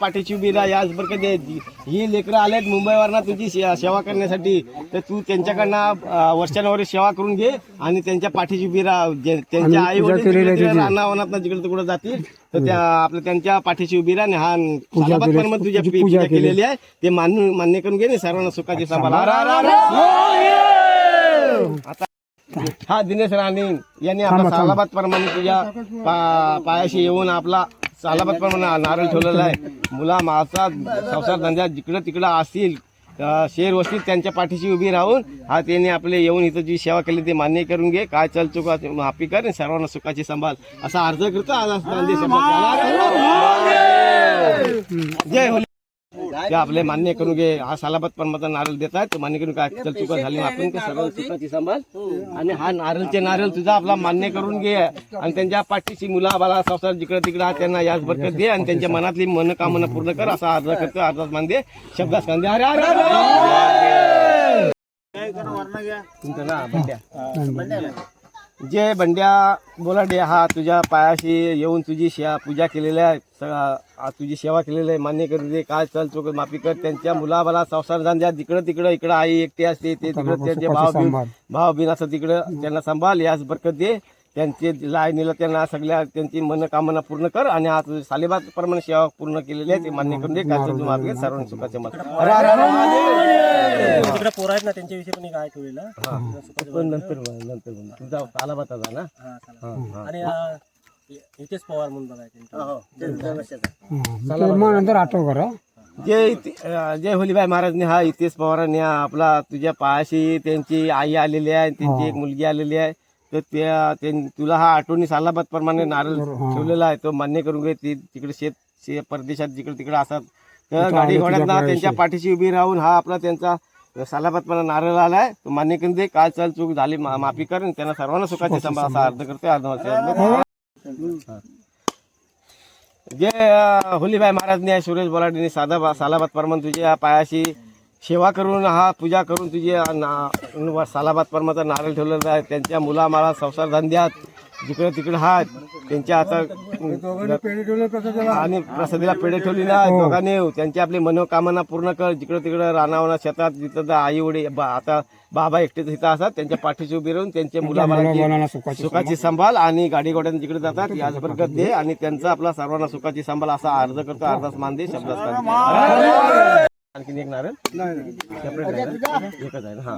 पाठीची उभी राहा याच बरकत दे ही लेकरं आलेत मुंबईवरनं तुझी सेवा करण्यासाठी. तर तू त्यांच्याकडनं अं, वर्षानुवर्ष सेवा करून घे आणि त्यांच्या पाठीची उभी राहा. जे- त्यांच्या आई वडील रानावनात जिकडे तिकडे जातील. तर त्या आपल्या त्यांच्या पाठीची उभी राहा आणि हा पण तुझ्या पूजा केलेली आहे. ते मान्य मान्य करून घे ना सर्वांना सुखाची सांभाळ आता हा दिनेश राणे यांनी आपला सालाबाद प्रमाणे तुझ्या पायाशी येऊन आपला सालाबत पण म्हणा नारळ ठेवलेला आहे. मुला मासा संसार धंद्या जिकडं तिकडं असतील शेर वस्तीत त्यांच्या पाठीशी उभी राहून हा त्यांनी आपले येऊन इथं जी सेवा केली ते मान्य करून घे. काय चल चुका माफी कर आणि सर्वांना सुखाची संभाल असा अर्ज करतो. आज जय होली. ते आपले मान्य करून घे हा सालाबाद परमाचा नारळ देत आहे तो मान्य करून काय चल चुका झाली आपण सर्व सुखाची सांभाळ आणि हा नारळचे नारळ तुझा आपला मान्य करून घे. आणि त्यांच्या पाठीशी मुला बाला संसार जिकडे तिकडे त्यांना याच बरकत दे आणि त्यांच्या मनातली मनोकामना पूर्ण कर असा अर्ज करतो अर्जात मान दे शब्दास कांदे. अरे अरे, अरे तुमचं ना बंड्या. जे बंड्या बोलाडे हा तुझ्या पायाशी येऊन तुझी शे पूजा केलेली आहे स- आ, तुझी सेवा केलेली आहे मान्य करून दे काय चल चुक माफी कर त्यांच्या मुलाबाला संसार धंद्यात जिकडं तिकडं इकडं आई एकटी असते ते तिकडं त्यांचे भाव बिन भाव बिन असं तिकडं त्यांना सांभाळ याच बरकत दे त्यांचे लायनीला त्यांना सगळ्या त्यांची मनोकामना पूर्ण कर आणि आज सालेबाद प्रमाणे सेवा पूर्ण केलेली आहे ते मान्य करून दे काय चल माफी कर सर्वांना सुखाचे मत तिकडे पोरं आहेत ना त्यांच्याविषयी पण एक आहे ठेवलेलं हा. पण नंतर नंतर. तुझा सालाबाताचा ना? हा, चला. आणि अं, हितेश पवार म्हणून बघा त्यांचं. मग नंतर आठव करा. जय इति- अं, जय होलीबाई महाराजने. हा इतिहास पवारांनी हा आपला तुझ्या पायाशी त्यांची आई आलेली आहे त्यांची एक मुलगी आलेली आहे. तर त्या त्यां- तुला हा आठवणी सालाबाद प्रमाणे नारळ ठेवलेला आहे. तो मान्य करून घे ती तिकडे शेत शे परदेशात जिकडे तिकडे असतात. तर गाडी घोड्यात ना त्यांच्या पाठीशी उभी राहून हा आपला त्यांचा सालाबाद पण नारळ आलाय. तो मान्य करून दे काय चाल चूक झाली मा- माफी कर आणि त्यांना सर्वांना सुखाचे सांभाळ असा अर्ज करतोय अर्ध जे अ, होलीबाई महाराजने सुरेश बोलाडीने साधा सालाबाद परमान तुझ्या पायाशी सेवा करून हा पूजा करून तुझे सालाबाद परमाचा नारळ ठेवलेला आहे. त्यांच्या मुलामाला संसार धंद्यात जिकडे तिकडे हा त्यांच्या आता आणि प्रसादीला पेढे ठेवली ना दोघांनी. त्यांची आपली मनोकामना पूर्ण कर जिकडे तिकडे रानावना शेतात जिथं आई वडील आता बाबा एकटे तिथं असतात त्यांच्या पाठीशी उभी राहून त्यांच्या मुलाबाळांची सुखाची संभाल आणि गाडी घोड्याने जिकडे जातात याच बरकत दे आणि त्यांचा आपला सर्वांना सुखाची संभाल असा अर्ज करतो अर्धास मान दे शब्दास आणखीन एक नारळ? सेपरेट? एकच आहे ना? हा.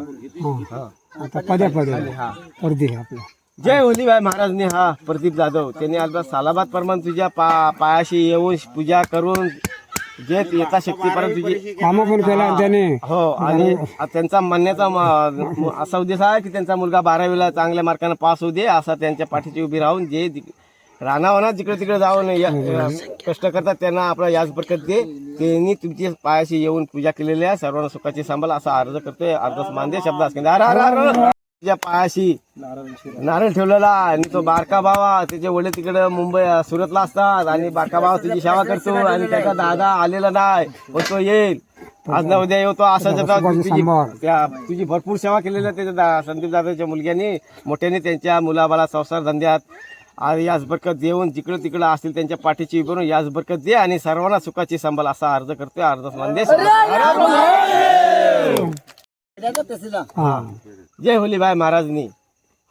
हा. आता पद्या पद्या. हा. परदी आपला. जय होलीबाई महाराजने. हा प्रदीप जाधव. त्यांनी आज सालाबाद प्रमाण तुझ्या पा पायाशी येऊन पूजा करून जे यथाशक्तीपर्यंत तुझी कामं पण केला त्याने. हो आणि त्यांचा म्हणण्याचा म- असा उद्देश आहे की त्यांचा मुलगा बारावीला चांगल्या मार्काने पास होऊ दे असा त्यांच्या पाठीची उभी राहून जे रानावनात जिकडे तिकडे जाऊन य- कष्ट करतात त्यांना आपला याच बरकत दे. त्यांनी तुमची पायाशी येऊन पूजा केलेली आहे. सर्वांना सुखाची सांभाळ असा अर्ज करतोय. अर्ज मान दे शब्द तुझ्या पायाशी. नारळ ठेवलेला आणि तो बारका बाबा त्याचे वडील तिकडे मुंबई सुरतला असतात. आणि बारका बाबा तुझी सेवा करतो. आणि त्याचा दादा आलेला नाही. पण तो येईल. आज ना उद्या येतो असं त्याचा तुझी त्या तुझी भरपूर सेवा केलेली आहे त्याच्या दा- संदीप दादाच्या मुलग्यानी. मोठ्याने त्यांच्या मुलाबाला संसार धंद्यात. आणि याच बरकत देऊन जिकडे तिकडे असतील त्यांच्या पाठीची उभी राहून याच बरकत दे आणि सर्वांना सुखाची संभाल असा अर्ज करतोय. अर्ज संदेश. हा. जय होलीबाई महाराजनी.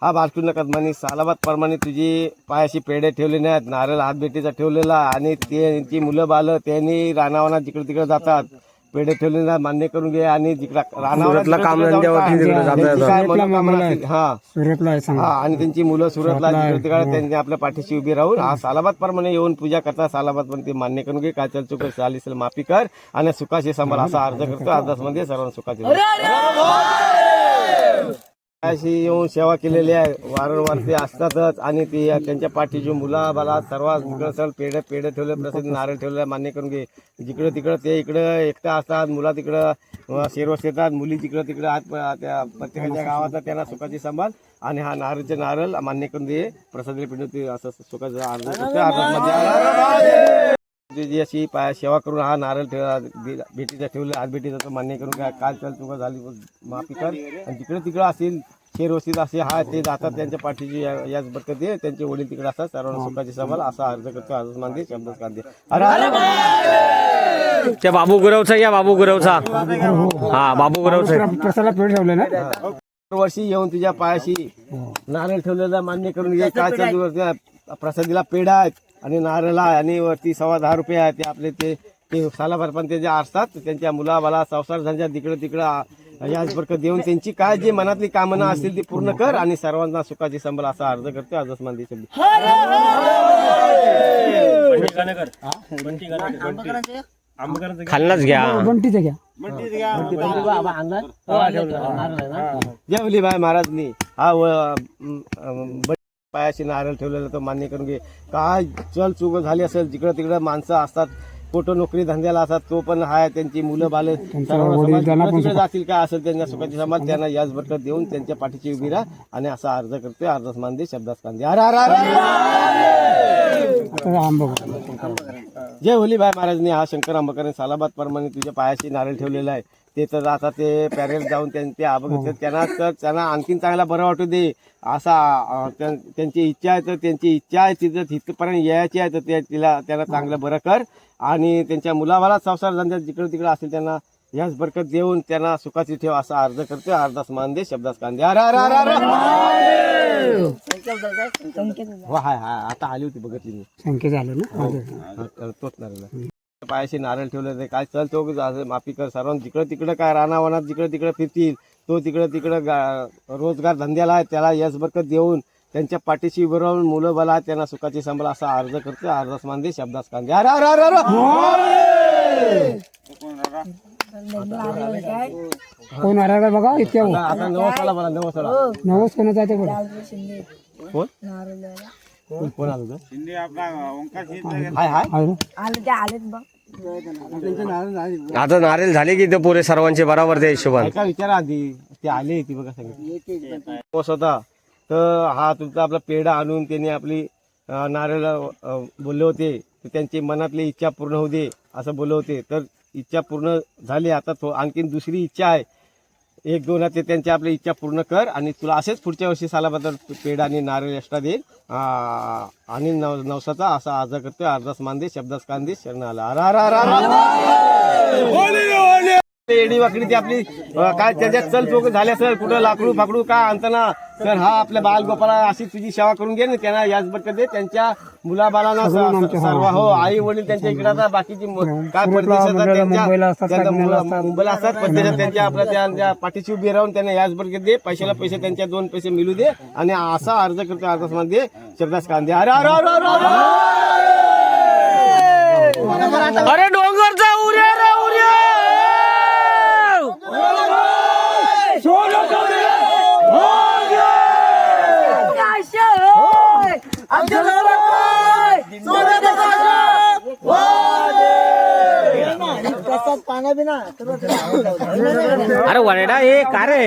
हा बालकुंड कदमानी सालाबाद प्रमाणे तुझी पायाशी पेढे ठेवले नाहीत नारळ हातभेटीचा ठेवलेला आणि त्यांची मुलं बालं त्यांनी रानावनात जिकडे तिकडे जातात पेढे ठेवले ना मान्य करून घे आणि जिकडे हा. सुरतला आहे सांगा. हा आणि त्यांची मुलं सुरतला जिकडे तिकडे त्यांनी आपल्या पाठीशी उभी राहून हा सालाबाद प्रमाणे येऊन पूजा करतात. सालाबाद पण ते मान्य करून घे. काय चल चुक चाली असेल माफी कर आणि सुखाशी सांभाळ असा अर्ज करतो. अर्धासमध्ये सर्वांना सुखाची अशी येऊन सेवा केलेली आहे. वारंवार ते असतातच आणि ते त्यांच्या पाठीची मुला बाला सर्व सर पेढे पेढे ठेवले प्रसिद्ध नारळ ठेवले मान्य करून घे. जिकडे तिकडे ते इकडे एकटा असतात मुला तिकडं शेरवस येतात मुली तिकडं तिकडे आत त्या प्रत्येकाच्या गावात त्यांना सुखाची संभाल आणि हा नारळचे नारळ मान्य करून दे. प्रसाद पिंड असं सुखाचं अर्ज तुझी अशी पाय सेवा करून हा नारळ ठेव भेटीचा ठेवलं. आज भेटीचा तो मान्य करून काय काल चाल चुका झाली माफी कर. आणि तिकडे तिकडे असतील शेरवस्तीत असे हा ते जातात त्यांच्या पाठीची या- याच बरकत दे. त्यांचे वडील तिकडे असतात. सर्वांना सुखाची सवाल. असा अर्ज करतो. अर्ज मानते. शब्द कांदे अरे अरे त्या बाबू गुरवचा या बाबू गुरवचा. हा बाबू गुरवचा. ठेवले ना? वर्षी येऊन तुझ्या पायाशी नारळ ठेवलेला मान्य करून काय चालू प्रसादीला पेढा आहेत. आणि नारळ आहे आणि वरती सव्वा दहा रुपये आहेत ते आपले ते ते सालाभर पण ते जे असतात त्यांच्या मुलाबाला संसार झाल्या तिकडं तिकडं याच बरकत देऊन त्यांची काय जे मनातली कामना असतील ती पूर्ण कर आणि सर्वांना सुखाची संबल असा अर्ज करतो. आजच मानदी शब्द खालनाच घ्या. बंटीचं घ्या. जेवली बाय महाराजनी. हा पायाशी नारळ ठेवलेला तो मान्य करून घे. काय चल चुक झाली असेल जिकडं तिकडं माणसं असतात कुठं नोकरी धंद्याला असतात तो पण हाय त्यांची मुलं बाल जातील काय असेल त्यांच्या सुखाची समाज त्यांना याच बरकत देऊन त्यांच्या पाठीची उभी राहा आणि असा अर्ज करतोय अर्धच मान दे शब्दात कांदे अरे अरे जय होली भाई महाराजनी हा शंकर आंबेकरांनी सालाबाद प्रमाणे तुझ्या पायाशी नारळ ठेवलेला आहे ते तर आता ते पॅरेल जाऊन त्यांचे ते त्यांना तर त्यांना आणखीन चांगला बरं वाटू दे असा त्यां- त्यांची इच्छा आहे तर त्यांची इच्छा आहे तिथं तिथपर्यंत यायची आहे तर ते तिला त्यांना चांगलं बरं कर आणि त्यांच्या मुलाबाला संसार धंद्यात जिकडं तिकडं असेल त्यांना याच बरकत देऊन त्यांना सुखाची ठेव असा अर्ज करतोय अर्धास मान दे शब्दास कांदे अरे अरे अरे अरे हाय हाय आता आली होती बघितली मी. संख्या झालं ना? हा, तर तोच नारळ पायाशी नारळ ठेवलं ते काय चल असं माफी कर सर्वांना. जिकडं तिकडं काय रानावनात जिकडं तिकडं फिरतील तो तिकडं तिकडं गा- रोजगार धंद्याला आहे त्याला यश बरकत देऊन त्यांच्या पाठीशी उभं राहून मुलं बला आहेत, त्यांना सुखाची संबळ असा अर्ज करतो अर्धास मान दे शब्दास कांदे. अरे अरे अरे अरे! कोण आला का बघा? इतक्या आता- आता नवसाला बोला नवसाला नवस कोणाचा आहे ते बोला कोण? कोण- कोण आलं होतं? हाय हाय. आहे ना? आले ते आलेत बघ. आता नारेल झाले की ते पुरे सर्वांचे बराबर त्या हिशोबाने. ऐका विचारा आधी. ते आले ती बघा सांगितलं पाऊस होता. तर हा तुमचा आपला पेढा आणून त्यांनी आपली नारळ बोलले होते. तर त्यांची मनातली इच्छा पूर्ण होऊ दे असं बोलले होते. तर इच्छा पूर्ण झाली. आता तो आणखीन दुसरी इच्छा आहे. एक दोन ते त्यांची आपली इच्छा पूर्ण कर आणि तुला असेच पुढच्या वर्षी सालाबद्दल पेढा आणि नारळ एक्स्ट्रा देईल आणि नव नवसाचा असा अर्ज करतोय. अर्धास मानदे शब्दास कान शरण आला अरा अरे एडी वाकडी ती आपली काय त्याच्यात चल चोक झाले असेल कुठं लाकडू फाकडू काय आणताना तर हा आपल्या बाल गोपाला अशी तुझी सेवा करून घे ना त्यांना याच दे त्यांच्या मुलाबालांना स- सर्व हो. आई वडील त्यांच्या इकडे आता बाकीची मु- काय परदेशात मुंबईला- त्यांच्या असतात, त्यांच्या पुण्याला मुलं- मुंबईला असतात परदेशात त्यांच्या आपल्या त्या- त्या पाठीशी उभी राहून त्यांना याच बरकत दे पैशाला पैसे त्यांच्या दोन पैसे मिळू दे आणि असा अर्ज करतो अर्जासमध्ये शब्दास कांदे. अरे अरे अरे अरे अरे! अरे अरे वरडा हे का रे?